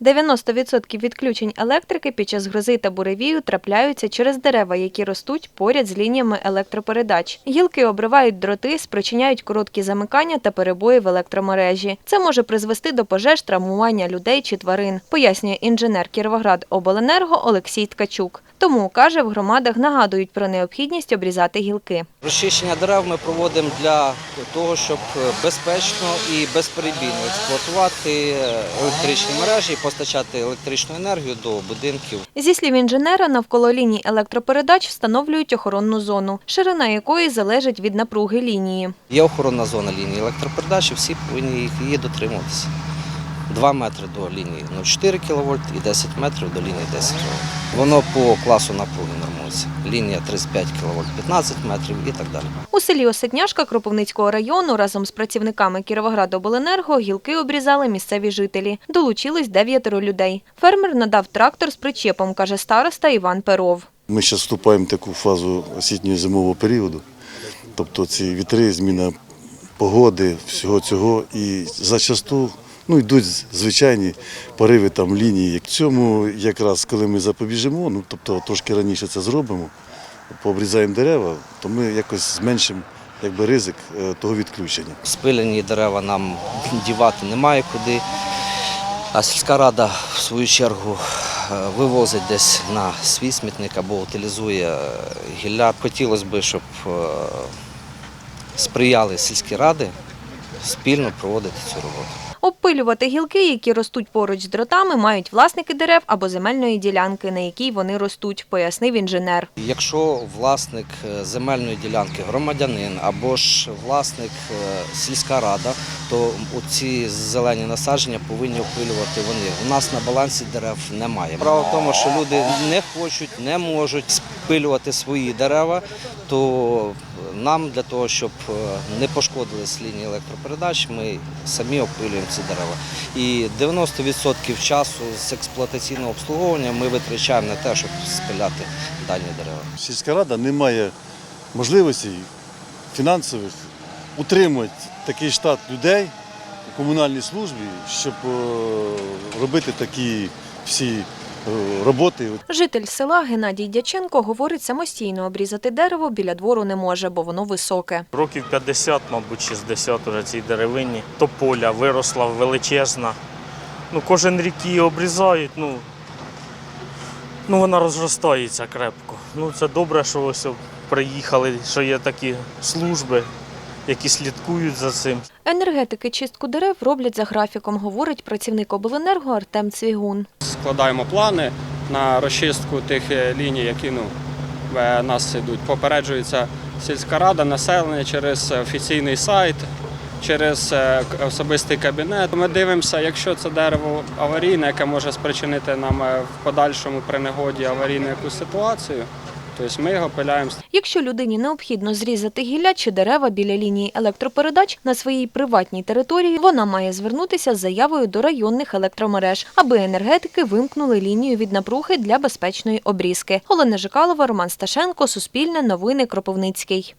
90% відключень електрики під час грози та буревію трапляються через дерева, які ростуть поряд з лініями електропередач. Гілки обривають дроти, спричиняють короткі замикання та перебої в електромережі. Це може призвести до пожеж, травмування людей чи тварин, пояснює інженер Кіровоград-Обленерго Олексій Ткачук. Тому, каже, в громадах нагадують про необхідність обрізати гілки. Розчищення дерев ми проводимо для того, щоб безпечно і безперебійно експлуатувати електричні мережі і постачати електричну енергію до будинків. Зі слів інженера, навколо ліній електропередач встановлюють охоронну зону, ширина якої залежить від напруги лінії. Є охоронна зона лінії електропередач, і всі повинні її дотримуватися. 2 метри до лінії 0,4 кВт і 10 метрів до лінії 10 кВт. Воно по класу напруги нормується. Лінія 35 кВт 15 метрів і так далі. У селі Осетняшка Кропивницького району разом з працівниками Кіровоградобленерго гілки обрізали місцеві жителі. Долучились дев'ятеро людей. Фермер надав трактор з причепом, каже староста Іван Перов. Ми зараз вступаємо в таку фазу осінньо-зимового періоду. Тобто ці вітри, зміна погоди, всього цього. І зачасту ну, йдуть звичайні пориви там лінії. В цьому якраз коли ми запобіжимо, ну тобто трошки раніше це зробимо, пообрізаємо дерева, то ми якось зменшимо якби, ризик е, того відключення. Спилені дерева нам дівати немає куди. А сільська рада, в свою чергу, е, вивозить десь на свій смітник або утилізує е, гілля. Хотілося б, щоб сприяли сільські ради спільно проводити цю роботу. Обпилювати гілки, які ростуть поруч з дротами, мають власники дерев або земельної ділянки, на якій вони ростуть, пояснив інженер. Якщо власник е, земельної ділянки громадянин або ж власник е, сільська рада, то ці зелені насадження повинні опилювати вони. У нас на балансі дерев немає. Справа в тому, що люди не хочуть, не можуть спилювати свої дерева, то нам для того, щоб е, не пошкодились лінії електропередач, ми самі опилюємо ці дерева. І 90% часу з експлуатаційного обслуговування ми витрачаємо на те, щоб спиляти дані дерева. Сільська рада не має можливостей фінансових утримувати такий штат людей у комунальній службі, щоб е, робити такі всі роботи. Житель села Геннадій Дяченко говорить, самостійно обрізати дерево біля двору не може, бо воно високе. Років 50, мабуть, 60 уже цій деревині. Тополя виросла величезна. Ну, кожен рік її обрізають, ну, ну вона розростається крепко. Ну, це добре, що ось приїхали, що є такі служби, які слідкують за цим. Енергетики чистку дерев роблять за графіком, говорить працівник обленерго Артем Цвігун. складаємо плани на розчистку тих е, ліній, які ну, в нас йдуть. Попереджується сільська рада, населення через офіційний сайт, через е, особистий кабінет. Ми дивимося, якщо це дерево аварійне, яке може спричинити нам е, в подальшому при негоді аварійну якусь ситуацію, тобто ми його пиляємо Якщо людині необхідно зрізати гілля чи дерева біля лінії електропередач на своїй приватній території, вона має звернутися з заявою до районних електромереж, аби енергетики вимкнули лінію від напруги для безпечної обрізки. Олена Жикалова, Роман Сташенко, Суспільне, Новини Кропивницький.